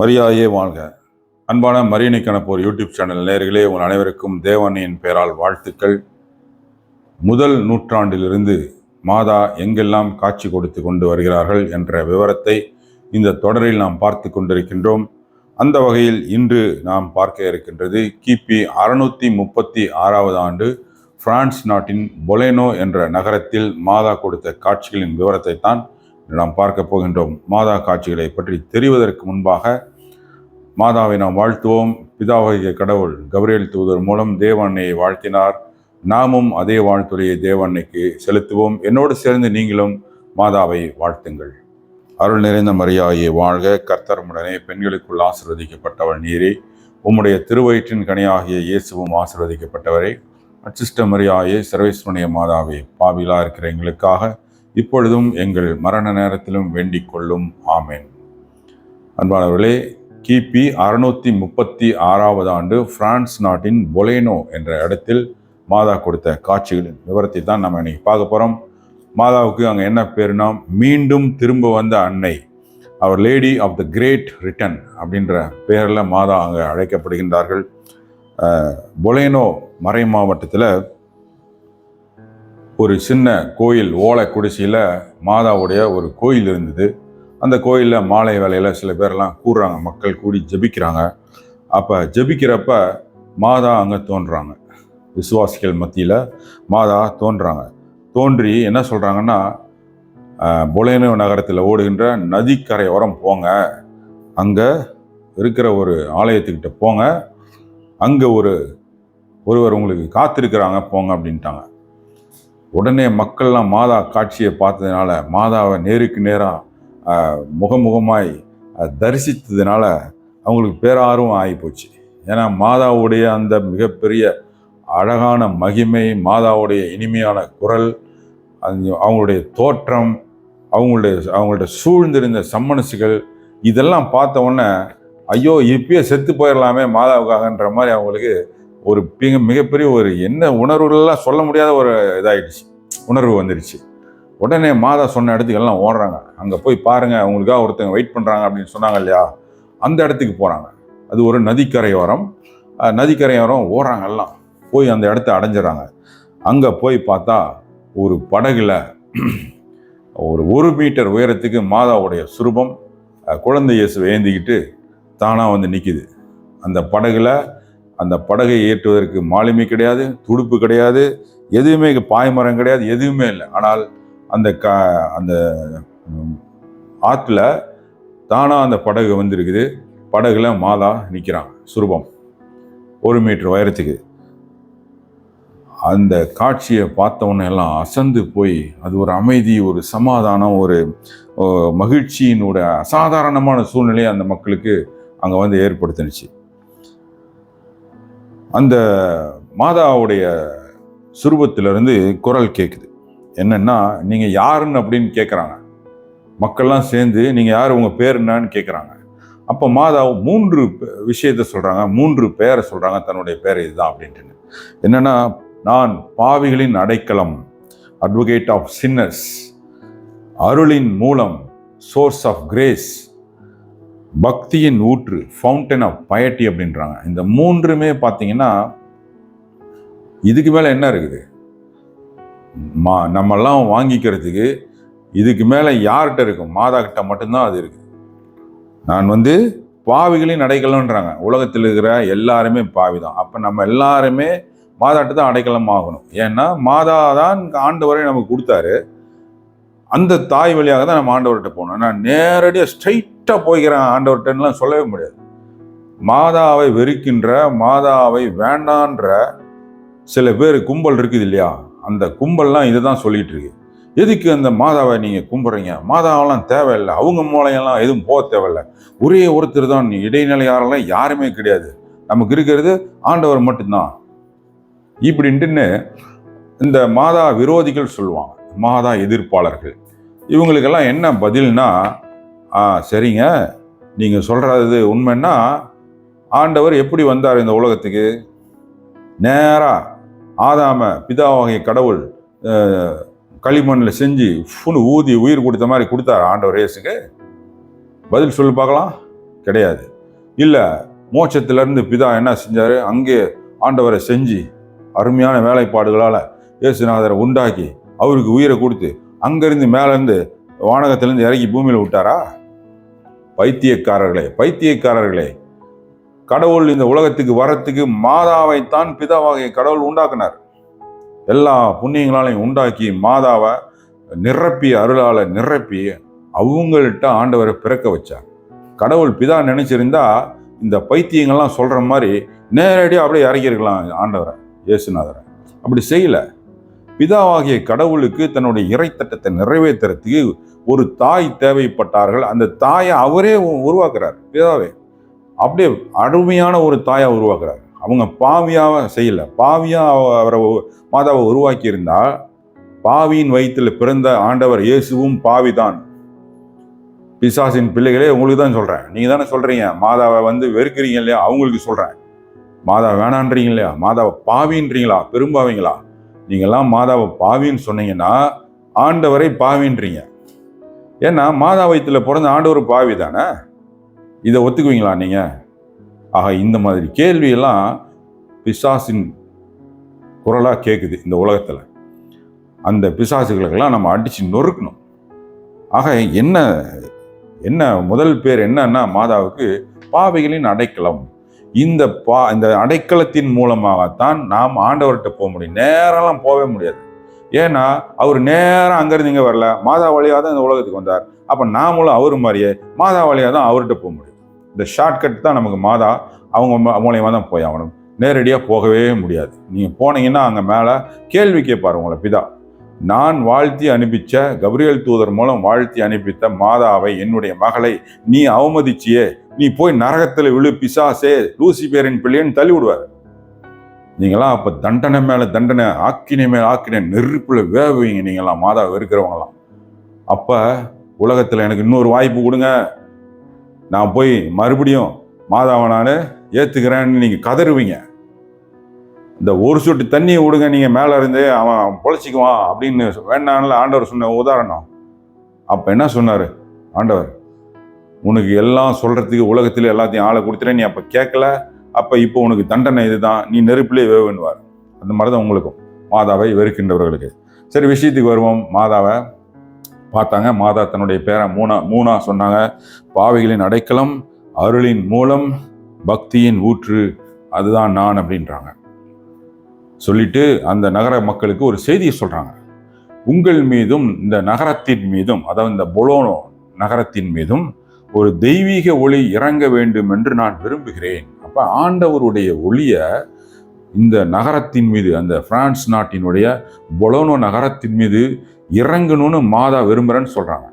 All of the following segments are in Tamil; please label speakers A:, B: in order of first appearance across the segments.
A: மரியாதையே வாழ்க. அன்பான மரியணை கணப்போர் யூடியூப் சேனல் நேர்களே உங்கள் அனைவருக்கும் தேவனின் பெயரால் வாழ்த்துக்கள். முதல் நூற்றாண்டிலிருந்து மாதா எங்கெல்லாம் காட்சி கொடுத்து கொண்டு வருகிறார்கள் என்ற விவரத்தை இந்த தொடரில் நாம் பார்த்து கொண்டிருக்கின்றோம். அந்த வகையில் இன்று நாம் பார்க்க இருக்கின்றது கிபி அறுநூற்றி முப்பத்தி ஆறாவது ஆண்டு பிரான்ஸ் நாட்டின் பொலேனோ என்ற நகரத்தில் மாதா கொடுத்த காட்சிகளின் விவரத்தை தான் நாம் பார்க்க போகின்றோம். மாதா காட்சிகளை பற்றி தெரிவதற்கு முன்பாக மாதாவை நாம் வாழ்த்துவோம். பிதாவாகிய கடவுள் கபிரியல் தூதர் மூலம் தேவன்னையை வாழ்த்தினார். நாமும் அதே வாழ்த்துறையை தேவன்னைக்கு செலுத்துவோம். என்னோடு சேர்ந்து நீங்களும் மாதாவை வாழ்த்துங்கள். அருள் நிறைந்த மரியாதையை வாழ்க. கர்த்தரமுடனே பெண்களுக்குள் ஆசிர்வதிக்கப்பட்டவள் நீரே. உம்முடைய திருவயிற்றின் கனியாகிய இயேசுவும் ஆசிர்வதிக்கப்பட்டவரே. அச்சிஷ்ட மரியாயே சர்வேஸ்வரனிய மாதாவே பாவிலா இருக்கிற எங்களுக்காக இப்பொழுதும் எங்கள் மரண நேரத்திலும் வேண்டிக் கொள்ளும். ஆமேன். அன்பானவர்களே கிபி அறுநூத்தி முப்பத்தி ஆறாவது ஆண்டு பிரான்ஸ் நாட்டின் பொலேனோ என்ற இடத்தில் மாதா கொடுத்த காட்சிகளின் விவரத்தை தான் நம்ம இன்னைக்கு பார்க்க போகிறோம் மாதாவுக்கு அங்கே என்ன பேருனா மீண்டும் திரும்ப வந்த அன்னை அவர் lady of the great return அப்படின்ற பெயரில் மாதா அங்கே அழைக்கப்படுகின்றார்கள். பொலேனோ மறை மாவட்டத்தில் ஒரு சின்ன கோயில் ஓலை குடிசையில் மாதாவுடைய ஒரு கோயில் இருந்தது. அந்த கோயிலில் மாலை வேலையில் சில பேர்லாம் கூடுறாங்க மக்கள் கூடி ஜெபிக்கிறாங்க. அப்போ ஜபிக்கிறப்ப மாதா அங்கே தோன்றாங்க. விசுவாசிகள் மத்தியில் மாதா தோன்றாங்க. தோன்றி என்ன சொல்கிறாங்கன்னா பொலேனோ நகரத்தில் ஓடுகின்ற நதிக்கரையோரம் போங்க. அங்கே இருக்கிற ஒரு ஆலயத்துக்கிட்ட போங்க. அங்கே ஒரு ஒருவர் உங்களுக்கு காத்திருக்கிறாங்க போங்க அப்படின்ட்டாங்க. உடனே மக்கள்லாம் மாதா காட்சியை பார்த்ததுனால மாதாவை நேருக்கு நேராக முகமுகமாய் தரிசித்ததுனால அவங்களுக்கு பேரார்வம் ஆகிப்போச்சு. ஏன்னா மாதாவுடைய அந்த மிகப்பெரிய அழகான மகிமை மாதாவுடைய இனிமையான குரல் அவங்களுடைய தோற்றம் அவங்களுடைய அவங்கள்ட்ட சூழ்ந்திருந்த சம்மனசுகள் இதெல்லாம் பார்த்த உடனே ஐயோ இப்பயே செத்து போயிடலாமே மாதாவுக்காகன்ற மாதிரி அவங்களுக்கு ஒரு மிக மிகப்பெரிய ஒரு என்ன உணர்வுகள்லாம் சொல்ல முடியாத ஒரு இதாகிடுச்சு உணர்வு வந்துடுச்சு உடனே மாதா சொன்ன இடத்துக்கெல்லாம் ஓடுறாங்க. அங்கே போய் பாருங்கள் அவங்களுக்காக ஒருத்தங்க வெயிட் பண்ணுறாங்க அப்படின்னு சொன்னாங்க இல்லையா? அந்த இடத்துக்கு போகிறாங்க அது ஒரு நதிக்கரையோரம் நதிக்கரையோரம் ஓடுறாங்க எல்லாம். போய் அந்த இடத்த அடைஞ்சிடறாங்க. அங்கே போய் பார்த்தா ஒரு படகுல ஒரு ஒரு மீட்டர் உயரத்துக்கு மாதாவுடைய சுரூபம் குழந்தை இயேசு ஏந்திக்கிட்டு தானாக வந்து நிற்கிது அந்த படகுல அந்த படகை ஏற்றுவதற்கு மாலுமி கிடையாது துடுப்பு கிடையாது எதுவுமே பாய்மரம் கிடையாது எதுவுமே இல்லை. ஆனால் அந்த க அந்த ஆற்றுல தானாக அந்த படகு வந்திருக்குது. படகுல மாதா நிற்கிறான் சுரூபம். ஒரு மீட்டர் உயரத்துக்கு. அந்த காட்சியை பார்த்த எல்லாம் அசந்து போய் அது ஒரு அமைதி ஒரு சமாதானம் ஒரு மகிழ்ச்சியினுடைய மகிழ்ச்சியினோட அசாதாரணமான சூழ்நிலையை அந்த மக்களுக்கு அங்கே வந்து ஏற்படுத்தினுச்சு. அந்த மாதாவுடைய சுரூபத்திலிருந்து குரல் கேட்குது என்னன்னா நீங்கள் யாருன்னு அப்படின்னு கேட்குறாங்க மக்கள்லாம் சேர்ந்து நீங்கள் யார்? உங்கள் பேர் என்னன்னு கேட்குறாங்க அப்போ மாதா மூன்று விஷயத்தை விஷயத்த சொல்கிறாங்க மூன்று பேரை சொல்கிறாங்க தன்னுடைய பேர் இதுதான் அப்படின்ட்டு என்னென்னா நான் பாவிகளின் அடைக்கலம் அட்வொகேட் ஆஃப் சின்னர்ஸ் அருளின் மூலம் சோர்ஸ் ஆஃப் கிரேஸ் பக்தியின் ஊற்று ஃபவுண்டன் ஆஃப் பயட்டி அப்படின்றாங்க. இந்த மூன்றுமே பார்த்தீங்கன்னா இதுக்கு மேலே என்ன இருக்குது? மா நம்மெல்லாம் வாங்கிக்கிறதுக்கு இதுக்கு மேலே யார்கிட்ட இருக்கும்? மாதா கிட்ட மட்டும்தான் அது இருக்குது நான் வந்து பாவிகளையும் அடைக்கலன்றாங்க. உலகத்தில் இருக்கிற எல்லாருமே பாவி தான் அப்போ நம்ம எல்லாருமே மாதாட்ட தான் அடைக்கலம் ஆகணும். ஏன்னா மாதா தான் ஆண்டவரை நமக்கு கொடுத்தாரு. அந்த தாய் வழியாக தான் நம்ம ஆண்டவர்கிட்ட போகணும். நான் நேரடியாக ஸ்ட்ரைட்டாக போய்க்கிறேன். ஆண்டவர்கிட்டலாம் சொல்லவே முடியாது. மாதாவை வெறுக்கின்ற மாதாவை வேண்டான்ற சில பேர் கும்பல் இருக்குது இல்லையா? அந்த கும்பல்லாம் இதை தான் சொல்லிட்டு இருக்கு எதுக்கு அந்த மாதாவை நீங்கள் கும்பிட்றீங்க மாதாவெல்லாம் தேவையில்லை. அவங்க மூலையெல்லாம் எதுவும் போக தேவையில்லை. ஒரே ஒருத்தர் தான் இடைநிலையாரெல்லாம் யாருமே கிடையாது. நமக்கு இருக்கிறது ஆண்டவர் மட்டும்தான். இப்படின்ட்டுன்னு இந்த மாதா விரோதிகள் சொல்லுவாங்க. மாதா எதிர்ப்பாளர்கள். இவங்களுக்கெல்லாம் என்ன பதில்னா ஆ சரிங்க. நீங்கள் சொல்கிறது உண்மைன்னா ஆண்டவர் எப்படி வந்தார் இந்த உலகத்துக்கு? நேராக ஆதாம பிதாவாகிய கடவுள் களிமண்ணில் செஞ்சு ஃபுன்னு ஊதி உயிர் கொடுத்த மாதிரி கொடுத்தார் ஆண்டவர் இயேசுக்கு. பதில் சொல்லி பார்க்கலாம்? கிடையாது. இல்லை மோட்சத்திலேருந்து பிதா என்ன செஞ்சார்? அங்கே ஆண்டவரை செஞ்சு அருமையான வேலைப்பாடுகளால் இயேசுநாதரை உண்டாக்கி அவருக்கு உயிரை கொடுத்து அங்கேருந்து மேலேருந்து வானகத்திலேருந்து இறக்கி பூமியில் விட்டாரா? பைத்தியக்காரர்களே பைத்தியக்காரர்களே. கடவுள் இந்த உலகத்துக்கு வரத்துக்கு மாதாவைத்தான் பிதாவாகிய கடவுள் உண்டாக்குனார். எல்லா புண்ணியங்களாலையும் உண்டாக்கி மாதாவை நிரப்பி அருளால நிரப்பி அவங்கள்ட்ட ஆண்டவரை பிறக்க வச்சார். கடவுள் பிதா நினைச்சிருந்தா இந்த பைத்தியங்கள்லாம் சொல்ற மாதிரி நேரடியாக அப்படியே இறக்கியிருக்கலாம் ஆண்டவரை இயேசுநாதரை. அப்படி செய்யல. பிதாவாகிய கடவுளுக்கு தன்னுடைய இறைத்தட்டத்தை நிறைவேற்றுறதுக்கு ஒரு தாய் தேவைப்பட்டார்கள். அந்த தாயை அவரே உ- உருவாக்குறார் பிதாவே. அப்படியே அருமையான ஒரு தாயாக உருவாக்குறாரு. அவங்க பாவியாக செய்யல. பாவியாக அவரை மாதாவை உருவாக்கியிருந்தால் பாவியின் வயிற்றில் பிறந்த ஆண்டவர் இயேசுவும் பாவிதான். பிசாசின் பிள்ளைகளே உங்களுக்கு தான் சொல்கிறேன் நீங்கள் தானே சொல்கிறீங்க மாதாவை வந்து வெறுக்கிறீங்க இல்லையா? அவங்களுக்கு சொல்கிறேன் மாதா வேணான்றீங்க இல்லையா? மாதாவை பாவின்றீங்களா? பெரும்பாவீங்களா? நீங்கள்லாம் மாதாவை பாவின்னு சொன்னீங்கன்னா ஆண்டவரை பாவின்றீங்க. ஏன்னா மாதா வயிற்றில் பிறந்த ஆண்டவர் பாவி தானே இதை ஒத்துக்குவீங்களா நீங்கள் ஆக இந்த மாதிரி கேள்வியெல்லாம் பிசாசின் குரலாக கேட்குது இந்த உலகத்தில். அந்த பிசாசுகளுக்கெல்லாம் நம்ம அடித்து நொறுக்கணும். ஆக என்ன என்ன முதல் பேர் என்னன்னா மாதாவுக்கு பாவைகளின் அடைக்கலம். இந்த பா இந்த அடைக்கலத்தின் மூலமாகத்தான் நாம் ஆண்டவர்கிட்ட போக முடியும். நேரெல்லாம் போகவே முடியாது. ஏன்னா அவர் நேரம் அங்கேருந்து இங்கே வரல. மாதா வழியாக தான் இந்த உலகத்துக்கு வந்தார். அப்போ நாமளும் அவர் மாதிரியே மாதா வழியாக தான் அவர்கிட்ட போக முடியும். இந்த ஷார்ட்கட் தான் நமக்கு மாதா அவங்க மூலியமாக தான் போய் ஆகணும். நேரடியாக போகவே முடியாது. நீங்கள் போனீங்கன்னா அங்கே மேலே கேள்வி கேட்பார் உங்களை பிதா. நான் வாழ்த்தி அனுப்பிச்ச கபிரியல் தூதர் மூலம் வாழ்த்தி அனுப்பித்த மாதாவை என்னுடைய மகளை நீ அவமதிச்சியே நீ போய் நரகத்தில் விழு பிசாசே லூசிபேரின் பிள்ளைன்னு தள்ளி விடுவார். நீங்களாம் அப்போ தண்டனை மேலே தண்டனை ஆக்கினை மேலே ஆக்கினை நெருப்புல வேவுவீங்க நீங்களாம் மாதாவை இருக்கிறவங்களாம் அப்போ உலகத்தில் எனக்கு இன்னொரு வாய்ப்பு கொடுங்க. நான் போய் மறுபடியும் மாதாவை நான் ஏற்றுக்கிறேன்னு நீங்கள் கதறுவீங்க. இந்த ஒரு சொட்டு தண்ணியை விடுங்க நீங்கள் மேலே இருந்து அவன் பொழைச்சிக்குவான் அப்படின்னு வேண்டான்ல ஆண்டவர் சொன்ன உதாரணம். அப்போ என்ன சொன்னார்? ஆண்டவர் உனக்கு எல்லாம் சொல்கிறதுக்கு உலகத்தில் எல்லாத்தையும் ஆளை கொடுத்துட்டேன் நீ அப்போ கேட்கல? அப்போ இப்போ உனக்கு தண்டனை இதுதான் நீ நெருப்பிலே வேவுன்னுவார். அந்த மாதிரி தான் உங்களுக்கும் மாதாவை வெறுக்கின்றவர்களுக்கு. சரி விஷயத்துக்கு வருவோம். மாதாவை பார்த்தாங்க. மாதா தன்னுடைய பேரை மூணா மூணா சொன்னாங்க. பாவிகளின் அடைக்கலம் அருளின் மூலம் பக்தியின் ஊற்று அதுதான் நான் அப்படின்றாங்க. சொல்லிட்டு அந்த நகர மக்களுக்கு ஒரு செய்தியை சொல்கிறாங்க உங்கள் மீதும் இந்த நகரத்தின் மீதும் அதாவது இந்த பொலோனோ நகரத்தின் மீதும் ஒரு தெய்வீக ஒளி இறங்க வேண்டும் என்று நான் விரும்புகிறேன். அப்போ ஆண்டவருடைய ஒளியை இந்த நகரத்தின் மீது அந்த பிரான்ஸ் நாட்டினுடைய பொலோனோ நகரத்தின் மீது இறங்கணும்னு மாதா விரும்புகிறேன்னு சொல்கிறாங்க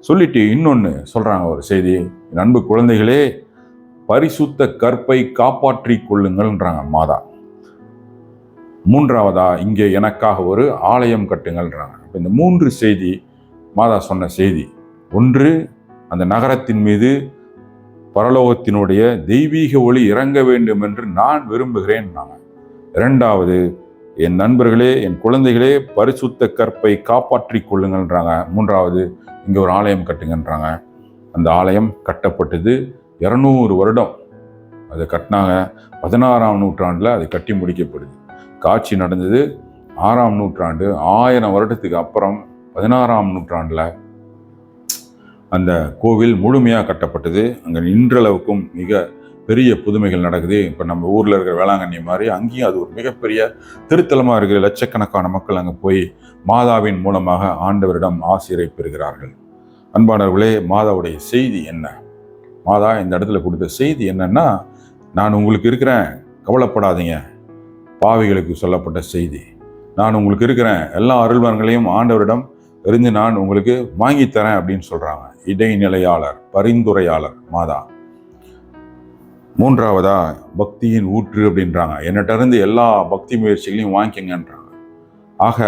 A: சொல்லிட்டு இன்னொன்று சொல்கிறாங்க ஒரு செய்தி. நண்பு அன்பு குழந்தைகளே பரிசுத்த கற்பை காப்பாற்றி கொள்ளுங்கள்ன்றாங்க மாதா. மூன்றாவதா இங்கே எனக்காக ஒரு ஆலயம் கட்டுங்கள்ன்றாங்க. இப்போ இந்த மூன்று செய்தி மாதா சொன்ன செய்தி. ஒன்று அந்த நகரத்தின் மீது பரலோகத்தினுடைய தெய்வீக ஒளி இறங்க வேண்டும் என்று நான் விரும்புகிறேன் இரண்டாவது என் நண்பர்களே என் குழந்தைகளே பரிசுத்த கற்பை காப்பாற்றி கொள்ளுங்கள்ன்றாங்க. மூன்றாவது இங்கே ஒரு ஆலயம் கட்டுங்கன்றாங்க. அந்த ஆலயம் கட்டப்பட்டது இரநூறு வருடம். அதை கட்டினாங்க. பதினாறாம் நூற்றாண்டில் அது கட்டி முடிக்கப்படுது. காட்சி நடந்தது ஆறாம் நூற்றாண்டு ஆயிரம் வருடத்துக்கு அப்புறம் பதினாறாம் நூற்றாண்டில் அந்த கோவில் முழுமையாக கட்டப்பட்டது. அங்கே இன்றளவுக்கும் மிக பெரிய புதுமைகள் நடக்குது. இப்போ நம்ம ஊரில் இருக்கிற வேளாங்கண்ணி மாதிரி அங்கேயும் அது ஒரு மிகப்பெரிய திருத்தலமாக இருக்கிற லட்சக்கணக்கான மக்கள் அங்கே போய் மாதாவின் மூலமாக ஆண்டவரிடம் ஆசிரியரை பெறுகிறார்கள். அன்பானவர்களே மாதாவுடைய செய்தி என்ன? மாதா இந்த இடத்துல கொடுத்த செய்தி என்னன்னா நான் உங்களுக்கு இருக்கிறேன் கவலைப்படாதீங்க. பாவிகளுக்கு சொல்லப்பட்ட செய்தி. நான் உங்களுக்கு இருக்கிறேன் எல்லா அருள்வான்களையும் ஆண்டவரிடம் இருந்து நான் உங்களுக்கு வாங்கி தரேன் அப்படின்னு சொல்கிறாங்க இடைநிலையாளர் பரிந்துரையாளர் மாதா. மூன்றாவதா பக்தியின் ஊற்று அப்படின்றாங்க. என்னட்ட இருந்து எல்லா பக்தி முயற்சிகளையும் வாங்கிக்கங்கன்றாங்க. ஆக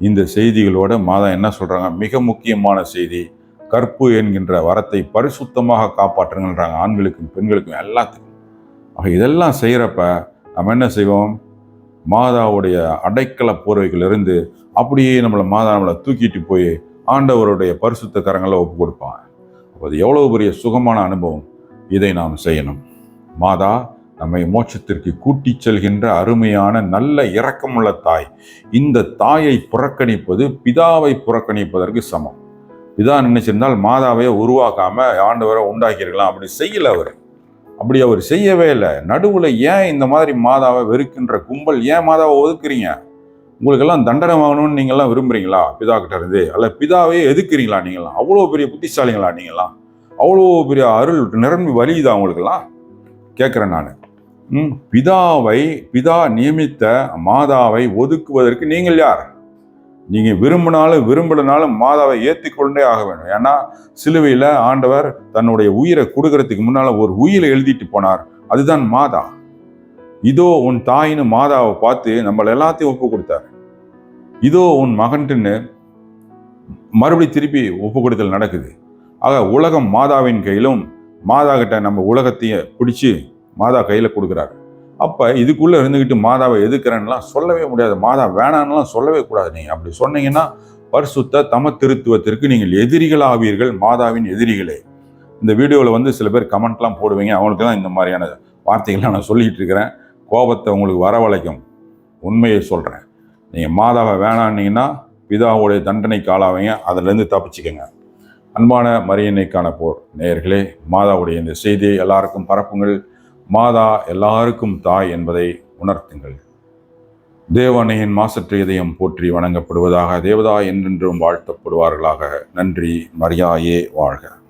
A: இந்த செய்திகளோட மாதா என்ன சொல்கிறாங்க மிக முக்கியமான செய்தி கற்பு என்கின்ற வரத்தை பரிசுத்தமாக காப்பாற்றுங்கன்றாங்க. ஆண்களுக்கும் பெண்களுக்கும் எல்லாத்துக்கும். ஆக இதெல்லாம் செய்கிறப்ப நம்ம என்ன செய்வோம்? மாதாவுடைய அடைக்கல போர்வைகளிலிருந்து அப்படியே நம்மளை மாதா நம்மளை தூக்கிட்டு போய் ஆண்டவருடைய பரிசுத்த கரங்களை ஒப்பு கொடுப்பாங்க அது எவ்வளவு பெரிய சுகமான அனுபவம் இதை நாம் செய்யணும். மாதா நம்மை மோட்சத்திற்கு கூட்டிச் செல்கின்ற அருமையான நல்ல இரக்கமுள்ள தாய். இந்த தாயை புறக்கணிப்பது பிதாவை புறக்கணிப்பதற்கு சமம். பிதா நினைச்சிருந்தால் மாதாவை உருவாக்காம ஆண்டவரை உண்டாக்கியிருக்கலாம். அப்படி செய்யல அவர். அப்படி அவர் செய்யவே இல்லை. நடுவில் ஏன் இந்த மாதிரி மாதாவை வெறுக்கின்ற கும்பல்? ஏன் மாதாவை ஒதுக்குறீங்க? உங்களுக்கெல்லாம் தண்டனை வாங்கணும்னு நீங்கள்லாம் விரும்புறீங்களா? பிதா கிட்ட இருந்து. அல்ல பிதாவே எதுக்குறீங்களா நீங்களாம் அவ்வளோ பெரிய புத்திசாலிங்களா நீங்களாம் அவ்வளோ பெரிய அருள் நிரம்பி வலியுதா உங்களுக்கெல்லாம்? கேட்குறேன் நான். பிதாவை பிதா நியமித்த மாதாவை ஒதுக்குவதற்கு நீங்கள் யார்? நீங்க விரும்பினாலும் விரும்பலனாலும் மாதாவை ஏற்றுக்கொண்டே ஆக வேண்டும். ஏன்னா சிலுவையில் ஆண்டவர் தன்னுடைய உயிரை கொடுக்கறதுக்கு முன்னால ஒரு உயிரை எழுதிட்டு போனார். அதுதான் மாதா. இதோ உன் தாயின்னு மாதாவை பார்த்து நம்மள எல்லாத்தையும் ஒப்பு கொடுத்தார். இதோ உன் மகன்ட்டுன்னு மறுபடி திருப்பி ஒப்பு கொடுத்தல் நடக்குது. ஆக உலகம் மாதாவின் கையிலும் மாதா கிட்ட நம்ம உலகத்தையே பிடிச்சி மாதா கையில் கொடுக்குறாரு. அப்போ இதுக்குள்ளே இருந்துக்கிட்டு மாதாவை எதுக்குறேன்னுலாம் சொல்லவே முடியாது. மாதா வேணான்னுலாம் சொல்லவே கூடாது. நீங்கள் அப்படி சொன்னீங்கன்னா பரிசுத்த தம திருத்துவத்திற்கு நீங்கள் எதிரிகளாவீர்கள் மாதாவின் எதிரிகளே. இந்த வீடியோவில் வந்து சில பேர் கமெண்ட்லாம் போடுவீங்க. அவங்களுக்கு தான் இந்த மாதிரியான வார்த்தைகள்லாம் நான் சொல்லிக்கிட்டு இருக்கிறேன். கோபத்தை உங்களுக்கு வரவழைக்கும். உண்மையை சொல்கிறேன் நீங்கள் மாதாவை வேணான்னீங்கன்னா பிதாவுடைய தண்டனைக்கு ஆளாவீங்க. அதிலேருந்து தப்பிச்சுக்கோங்க. அன்பான மரியன்னைக்கான போர். நேயர்களே மாதாவுடைய இந்த செய்தியை எல்லாருக்கும் பரப்புங்கள். மாதா எல்லாருக்கும் தாய் என்பதை உணர்த்துங்கள். தேவனையின் மாசற்ற இதயம் போற்றி வணங்கப்படுவதாக தேவதா என்றென்றும் வாழ்த்தப்படுவார்களாக. நன்றி மரியாயே வாழ்க.